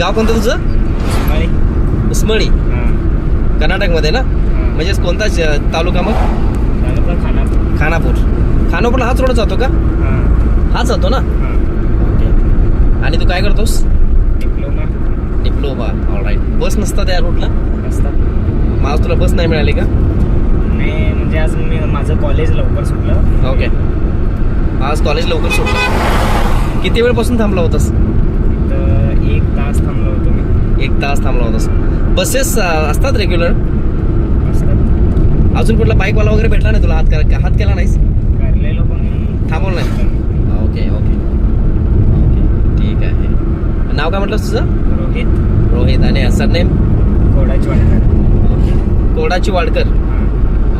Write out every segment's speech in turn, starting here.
गाव कोणतं तुझं? उस्माळी. कर्नाटकमध्ये ना? म्हणजेच कोणता तालुका मग? खानापूर. खानापूर. खानापूरला हाच रोड जातो का? हां. हाच जातो ना? आणि तू काय करतोस? डिप्लोमा. डिप्लोमा. ऑलराईट बस नसतात त्या मग आज तुला बस नाही मिळाली का? नाही म्हणजे आज मी माझं कॉलेज लवकर सुटलं. ओके. आज कॉलेज लवकर सुटलं. किती वेळपासून थांबला होतास? तास थांबलो होतो मी. एक तास थांबला होतास. बसेस असतात रेग्युलर अजून कुठला बाईकवाला वगैरे भेटला नाही तुला? हात करा हात केला नाहीस? थांबवलं नाही? ओके ओके ओके ठीक आहे. नाव काय म्हटलंस तुझं? रोहित. रोहित. आणि सरनेम कोडाची वाटणार ओके कोडाची वाडकर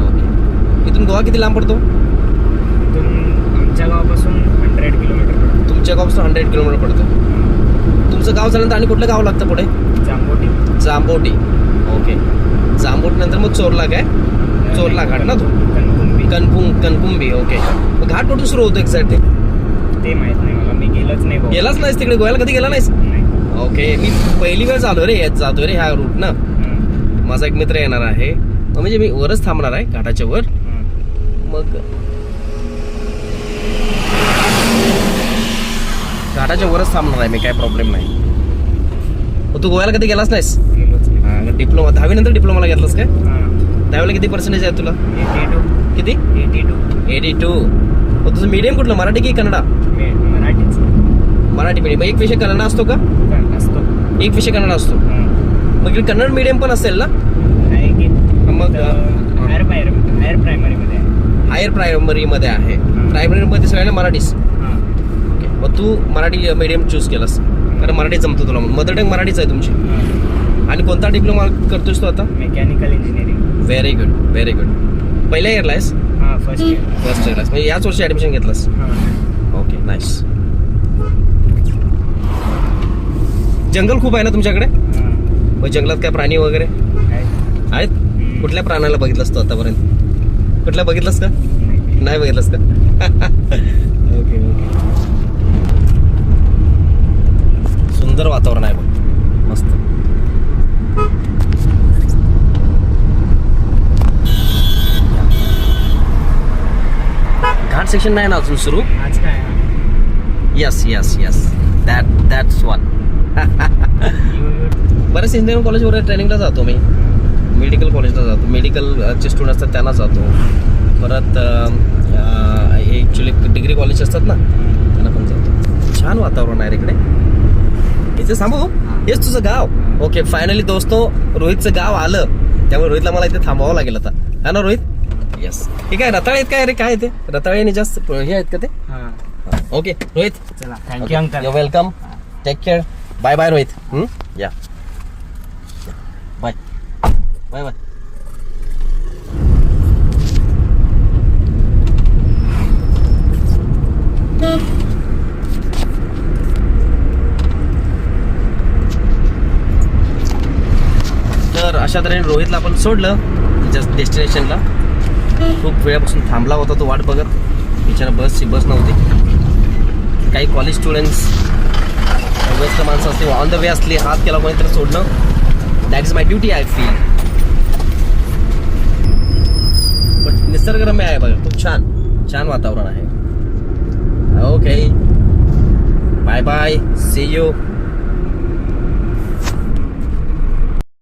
ओके इथून गोवा किती लांब पडतो? इथून आमच्या गावापासून हंड्रेड किलोमीटर पडतं. तुमच्या गावापासून हंड्रेड किलोमीटर पडतं. तुमचं गाव झाल्यानंतर आणि कुठलं गाव लागतं पुढे? जांबोटी जांबोटी ओके. जांबोटी नंतर मग चोरला काय चोरला घाट ना तो? कणकुंबी कनपुंग कनकुंबी ओके. मग घाट कुठून सुरू होतो एक्झॅक्ट ते माहीत नाही मला मी गेलोच नाही भाऊ. गेलाच नाहीस तिकडे गोव्याला कधी गेला नाहीस? नाही. ओके मी पहिली वेळ झालो रे यात जातोय रे ह्या रूट ना. माझा एक मित्र येणार आहे. म्हणजे मी वरच थांबणार आहे घाटाच्या वर. मग घाटाच्या वरच थांबणार आहे मी काय प्रॉब्लेम नाही. तू गोव्याला कधी गेलास नाहीस? गेलोच नाही डिप्लोमा दहावी नंतर डिप्लोमाला घेतलास काय? हां. दहावीला किती पर्सेंटेज आहे तुला? किती? Eighty two. Eighty two. तुझं मीडियम कुठलं मराठी की कन्नडा? मराठीच. मराठी मीडियम एक विषय कन्नडा असतो का? असतो. एक विषय कन्नडा असतो. मग इकडे कन्नड मीडियम पण असेल ना? मग हायर प्रायमरीमध्ये आहे. हायर प्रायमरीमध्ये आहे. प्रायमरीमध्ये सगळ्यांना मराठीच. मग तू मराठी मीडियम चूज केलास. कारण मराठी जमतो तुला मदर टंग मराठीच आहे तुमची. आणि कोणता डिप्लोमा करतोस तू आता? Mechanical engineering very good very good पहिल्या इयरला आहेस? हां फर्स्ट इयर फर्स्ट इयरला म्हणजे याच वर्षी ॲडमिशन घेतलंस? हां. ओके नाईस जंगल खूप आहे ना तुमच्याकडे? हां. मग जंगलात काय प्राणी वगैरे? आहे आहेत. कुठल्या प्राण्याला बघितलंस तू आतापर्यंत? कुठल्या बघितलंस का. नाही बघितलंस का ओके ओके सुंदर वातावरण आहे बघ. मस्त. घाट सेक्शन नाही ना अजून सुरू? आज काय? आहे? Yes yes yes that that's one बरेच इंजिनिअरिंग कॉलेज वगैरे ट्रेनिंगला जातो मी. मेडिकल कॉलेजला जातो. मेडिकलचे स्टुडंट असतात त्यांना जातो. परत ॲक्च्युली डिग्री कॉलेज असतात ना त्यांना पण जातो. छान वातावरण आहे इकडे. इथे थांबू? हेच तुझं गाव? ओके फायनली दोस्तो रोहितचं गाव आलं. त्यामुळे रोहितला मला इथे थांबावं लागेल आता. हा ना रोहित? येस हे काय रताळे आहेत काय? रे काय ते? रताळे आणि जास्त हे आहेत का ते? हां. ओके रोहित. चला thank you uncle. You welcome take care bye bye Rohit. हं? या बाय बाय बाय तर अशा तऱ्हेने रोहितला आपण सोडलं जस्ट डेस्टिनेशनला खूप वेळापासून थांबला होता तो वाट बघत. बिचारा बसची बस नव्हती. काही कॉलेज स्टुडंट्स व्यस्त माणसं असते ऑन द वे असली हात केला कोणी तर सोडणं. That is my duty I feel but निसर्गरम्य आहे बघा खूप छान. छान वातावरण आहे. Okay bye bye see you